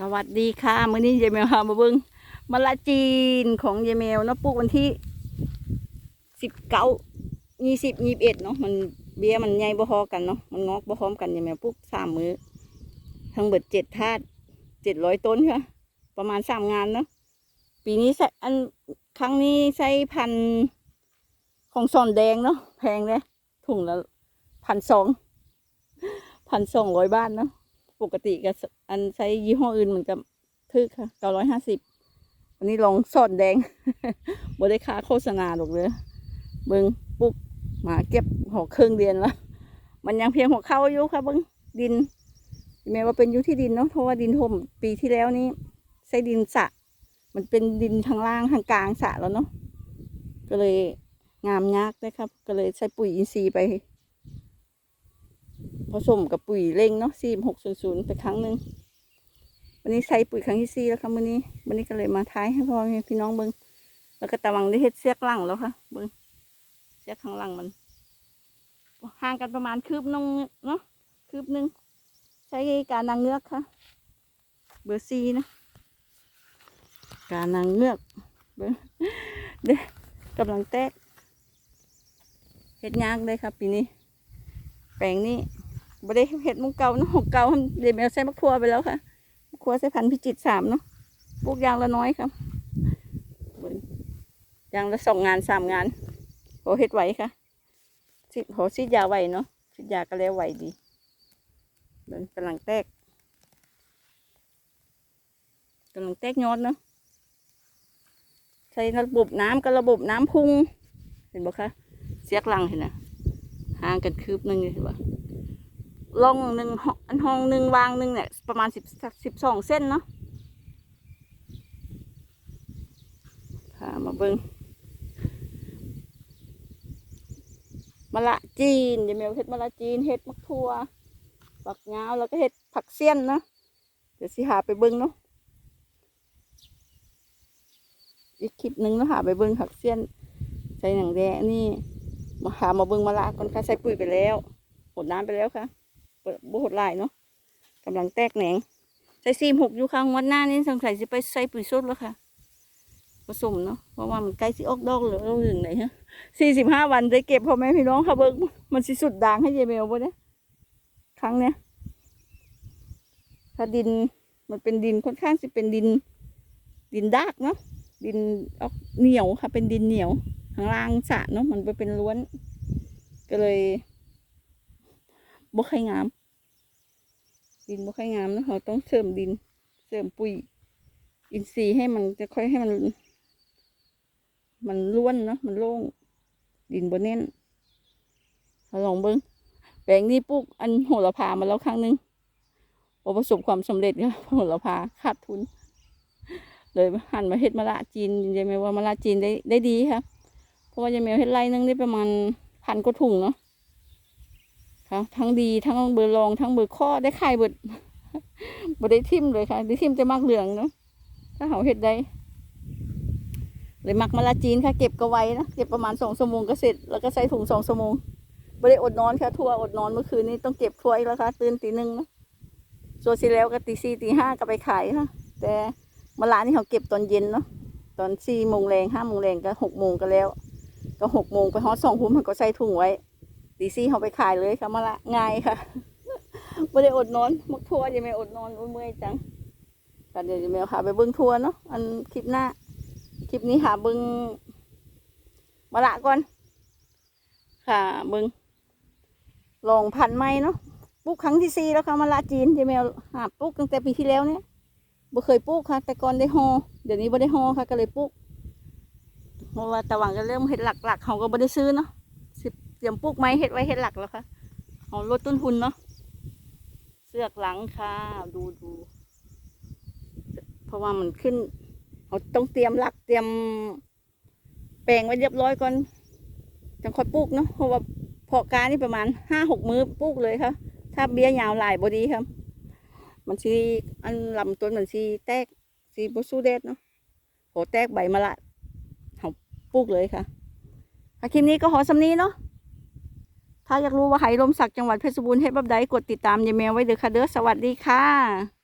สวัสดีค่ะมื้อนี้ยายแมวมาเบิ่งมะละจีนของยายแมวเนาะปลูกวันที่สิบเก้ายี่สิบยี่สิบเอ็ดเนาะมันเบี้ยมันใหญ่บ่พอกันเนาะมันงอกบ่พร้อมกันยายแมวปลูกสามมือทั้งเบิดเจ็ดธาตุเจ็ดร้อยต้นค่ะ ประมาณสามงานเนาะปีนี้ใส่อันครั้งนี้ใส่พันของซอนแดงเนาะแพงเลยถุงละพันสองพันสองร้อยบาทเนาะ ปกติก็อันใช้ยี่ห้ออื่นเหมือนกับทึกค่ะเก้าร้อยห้าสิบวันนี้ลองสอดแดงบ่ได้ค่าโฆษณาหรอกเลยเบิงปุ๊กหมาเก็บหัวเครื่องเดือนแล้ว มันยังเพียงหัวเข้าอยู่ค่ะเบิงดินแม้ว่าเป็นยู่ที่ดินเนาะเพราะว่าดินถมปีที่แล้วนี้ใช้ดินสะ มันเป็นดินทางล่างทางกลางสะแล้วเนาะก็เลยงามยากเลยครับ ก็เลยใช้ปุ๋ยอินทรีย์ไป ผสมกับปุ๋ยเร่งเนาะสี่หกศูนย์ศูนย์ไปครั้งหนึ่งวันนี้ใช้ปุ๋ยครั้งที่สี่แล้วค่ะวันนี้ วันนี้ก็เลยมาท้ายให้พ่อพี่น้องเบิ้งแล้วก็ตะวังได้เฮ็ดเสียกหลังแล้วค่ะเบิ้งเสียกข้างหลังมันห่างกันประมาณคืบนึงเนาะคืบหนึงใช้การนางเงือกค่ะ เบอร์ซีนะ การนางเงือกเบิ้งเด้กำลังแตกเฮ็ดยากเลยครับปีนี้ แปลงนี้ บได้เห็ดมุงเก่าเนาะหกเก่าเดี๋ยวแมวใส่มะครัวไปแล้วค่ะมะครัวใส่พันธุ์พิจิตสามเนาะปลูกยางละน้อยครับเบิ่งอยางละสองงานสามงานโหเห็ดไหวค่ะสิโหซิดยาไหวเนาะซิดยาก็แล้วไหวดีเบิ่งกำลังแตกกำลังแตกยอดเนาะใช้ระบบน้ำกับระบบน้ำพุ่งเห็นบ่คะเสียกหลังเห็นนะห่างกันคืบนึ่งเลยใช่ปะ ล่องหนึ่งห้องอันหองหนึ่งวางหนึ่งเนี่ยประมาณสิบสิบสองเส้นเนาะพามาเบิงมะละจีนย่าเมวเห็ดมะละจีนเห็ดมะทั่วปักยาวแล้วก็เห็ดผักเสี้ยนเนาะเดี๋ยวสิหาไปเบิงเนาะอีกคลิปหนึ่งเนาะหาไปเบิงผักเสี้ยน ใส่หนังแดงนี่มาหามาเบิ่งมาละก่อนค่ะใส่ปุ๋ยไปแล้วหดน้ำไปแล้วค่ะ เปิดบุหดลายเนาะกำลังแตกแหนงใส่ซีมหกอยู่ข้างวันหน้านี้สงสัยจะไปใส่ปุ๋ยสดแล้วค่ะผสมเนาะเพราะว่ามันใกล้สิออกดอกหลือหนึ่งไหนฮะสี่สิบห้าวันได้เก็บพ่อแม่พี่น้องค่ะเบิ่งมันสิสุดด่างให้เยเมลบ่เนี่ยครั้งเนี้ยถ้าดินมันเป็นดินค่อนข้างสิเป็นดิน ดินดากเนาะดินออกเหนียวค่ะ เป็นดินเหนียวข้างล่างสะเนาะมันไปเป็นล้วน ก็เลยบ่ค่อยงาม ดินบ่ค่อยงามนะเราต้องเสริมดิน เสริมปุ๋ย อินทรีย์ให้มันจะค่อยให้มัน มันล้วนเนาะมันโล่ง ดินบ่แน่นเราลองเบิ้งแปลงนี้ปลูกอันโหระพามาแล้วครั้งหนึ่งประสบความสำเร็จค่ะโหระพาขาดทุน เลยหันมาเฮ็ดมะละจีนยังไงว่ามะละจีนได้ได้ดีค่ะเพราะว่ายายแมวเฮ็ดไร่นึงได้ประมาณพันกว่าถุงเนาะ ค่ะทั้งดีทั้งเบอร์รองทั้งเบอร์ข้อได้ไขายเบิดบ่ได้ทิมเลยค่ะได้ทิมแต่มักเหลืองเนาะถ้าเขาเฮ็ดได้เลยมักมะละจีนค่ะ เก็บก็ไว้นะเก็บประมาณสองชั่วโมงก็เสร็จแล้วก็ใส่ถุงสองชั่วโมงบ่ได้อดนอนค่ะทั่วอดนอนเมื่อคืนนี้ต้องเก็บถ้วยแล้วค่ะตื่นตีหนึ่งเนาะส่วนสิแล้วก็ตีสี่ตีห้าก็ไปขายค่ะ แต่มะละนี่เขาเก็บตอนเย็นเนาะตอนสี่โมงแรงห้าโมงแรงก็หกโมงก็แล้ว ก็หกโมงไปฮอดสองทุ่มมันก็ใส่ถุงไว้ ตีซี่เขาไปขายเลยค่ะมาละง่ายค่ะไม่ได้อดนอนมักทัวยังไม่อดนอนโอ้ยเมื่อยจังก็เดี๋ยวจะแมวค่ะ ไปเบิ้งทัวเนาะอันคลิปหน้า คลิปนี้หาเบิ้งมาละก่อน ค่ะเบิ้งลองพันไม้เนาะปลูกครั้งที่สี่แล้วค่ะมาละจีนเดี๋ยวแมวหาปลูกตั้งแต่ปีที่แล้วเนี่ยบ่เคยปลูกค่ะ แต่ก่อนได้ฮอเดี๋ยวนี้บ่ได้ฮอค่ะ ก็เลยปลูกเพราะว่าตะวังก็เริ่มเห็ดหลักๆเขาก็ไม่ได้ซื้อเนาะ รียมปลูกไม้เห็ดไว้เห็ดหลักแล้วค่ะเขาลดต้นทุนเนาะเสือกหลังค่ะดูดูเพราะว่ามันขึ้นเขาต้องเตรียมหลักเตรียม แปลงไว้เรียบร้อยก่อนจังค่อยปลูกเนาะเพราะว่าพาะการนี่ประมาณห้าหกมื้อปลูกเลยค่ะถ้าเบี้ยยาวหลายบดีครับ มันสีอันลำต้นมันสีแตกสีบสู้เด็ดเนาะโหแตกใบมาละปลูกเลยค่ะค่ะคลิปนี้ก็ขอสำนีเนาะ ถ้าอยากรู้ว่าไหลมศักดิ์จังหวัดเพชรบูรณ์เฮ็ดแบบใดกดติดตามยายแมวไว้เด้อค่ะเด้อสวัสดีค่ะ